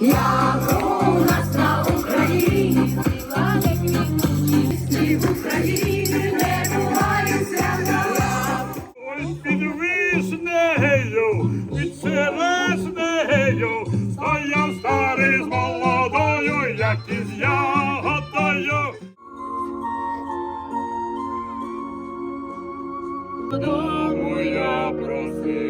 як у нас на Україні, в Україні не буває свята. Ой, під вишнею, під селеснею, старий з молодою, як із ягодою. Дому я просив.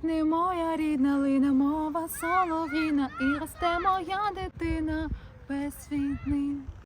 квітне моя рідна лина, мова солов'їна, і росте моя дитина без війни.